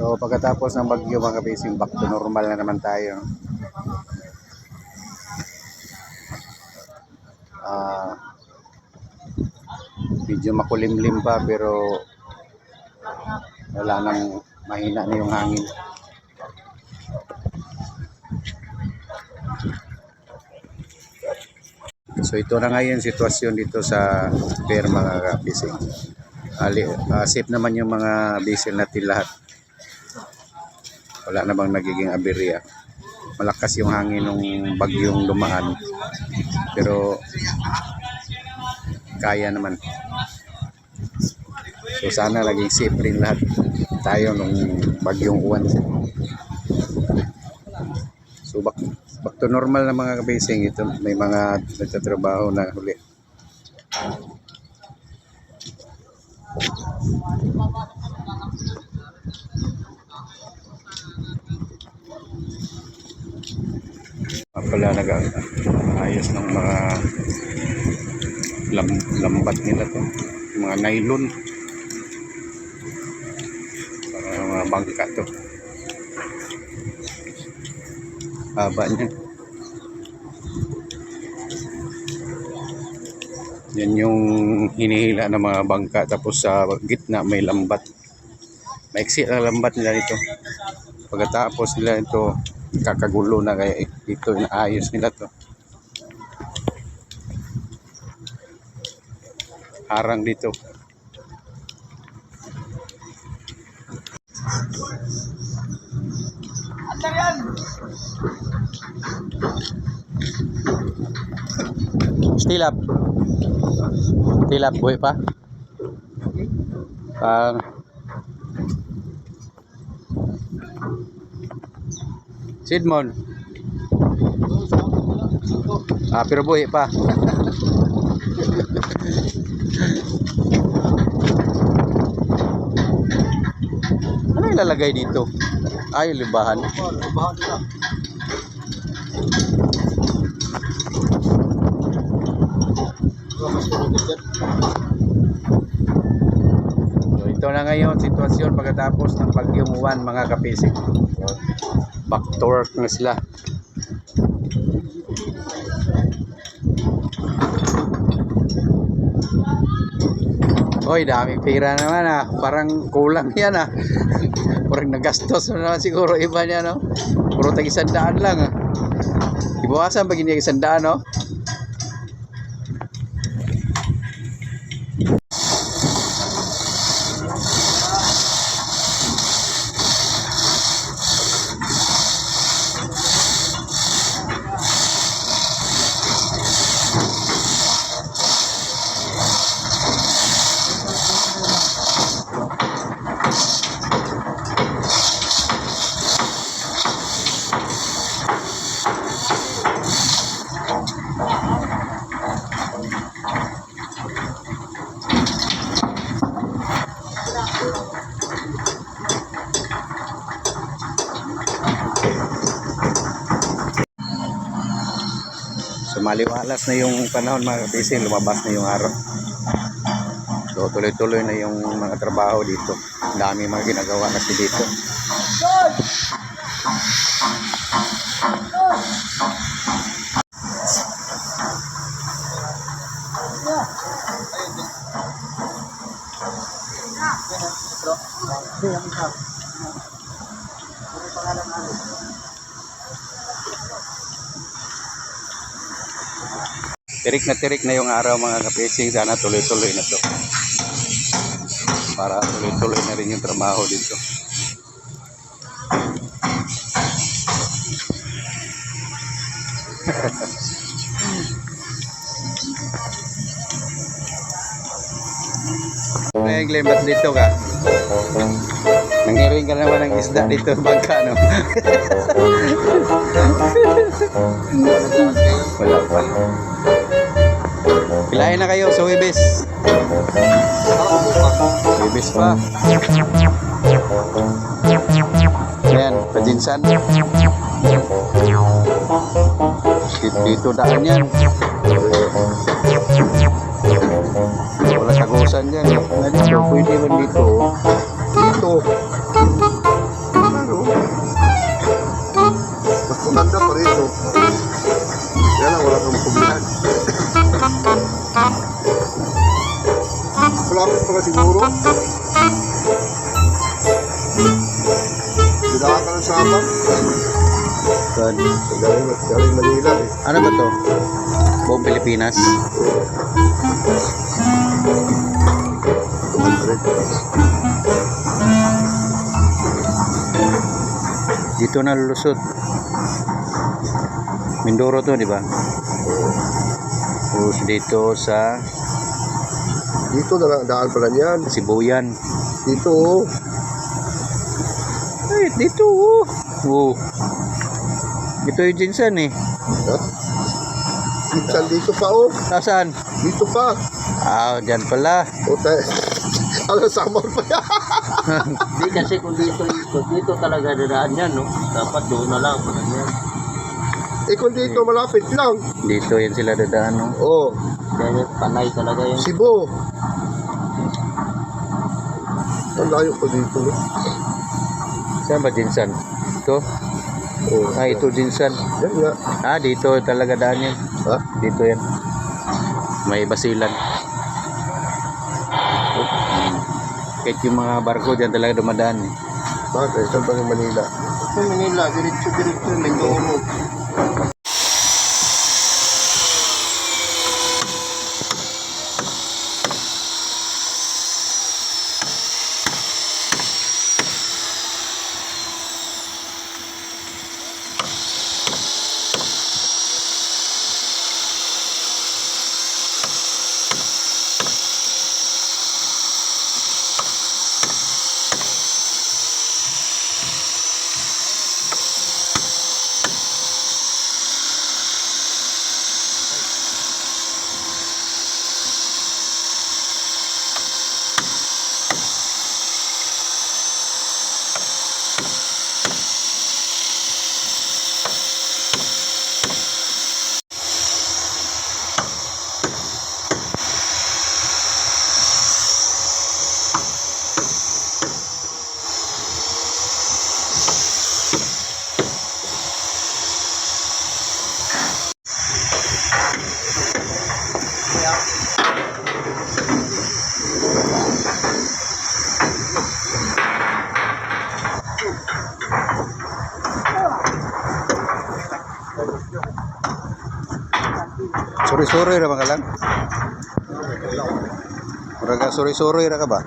So pagkatapos ng bagyo mga kabising, back to normal na naman tayo. Ah, medyo makulimlim pa pero wala nang mahina na yung hangin. So ito na ngayon sitwasyon dito sa pier mga kabising. Ali, ah, safe naman yung mga diesel natin lahat. Wala na bang nagiging aberya. Malakas yung hangin ng bagyong dumaan. Pero kaya naman. So sana laging safe rin lahat tayo nung bagyong uwan. So back, back to normal na mga kabising. Ito may mga nagtatrabaho na huli. Pala nag ayos ng mga lam, lambat nila to. Mga nylon. Para mga bangka to. Haba niya. Yan yung hinihila ng mga bangka. Tapos sa gitna may lambat. Maiksi na lambat nila dito pagkatapos nila ito kakagulo na kaya ito inaayos nila to. Harang dito. Up still up buhay pa. Ah. Sidmon. Ah, pero buhay pa. ano ilalagay dito? Ay, libahan. So, ito na ngayon sitwasyon pagkatapos ng bagyong uwan mga kapisik. So, back to work na sila. Hoy, daming pera naman ah. Parang kulang yan ah. Parang nagastos na naman siguro iba niya no. Puro tag isandaan lang ah. Ibawasan pag hindi isandaan no. Maliwalas na yung panahon mga kapisin, lumabas na yung araw. So tuloy-tuloy na yung mga trabaho dito. Dami mga ginagawa kasi dito. Tirik na tirik na yung araw mga kapising. Sana tuloy-tuloy na to. Para tuloy-tuloy na rin yung trabaho dito. Ngayon, Glenn, ba't dito ka? Nangiring ka naman ng isda dito bangka, no? Wala pa. Lain na kayo sa Webes. Webes pa. Ayan, pajinsan. Dito, dito daan yan. Wala tagusan yan. Ano, pwede man dito. Dito. Ano? Mas maganda pa rito. Kaya lang wala kang problema. Na siguro. Dinaan ka ng Sabang. Saan? Galing, galing Manila eh. Ano ba to? Buong Pilipinas? Dito na lulusot. Mindoro to, di ba? Tapos dito sa Dito na lang, daan pala niyan. Sibuyan. Dito oh. Ay, dito oh. Oh. Ito yung Jinsan eh. Ha? Minsan dito pa oh. Nasaan? Dito pa. Ah, dyan pala. O tayo. Ano, samar pa yan. Hindi kasi kung dito, kung dito talaga dadaan yan, no? Dapat doon na lang. Pag yan. Eh kung dito malapit lang. Dito yan sila dadaan, no? Oh, Dahil panay talaga yan. Cebu. Ang layo ko dito. No? Saan ba Jinsan? Ito? Oh, Ah, ito Jinsan. Yan nga. Ah, dito talaga daan yan. Ha? Dito yan. May basilan. Kahit yung mga barko dyan talaga dumadaan eh. Bakit? Saan ba yung Manila? Sa Manila, diretso-diretso, Mindoro. Suri-suri ra ba ka lang? Muraga suri-suri ra ka ba?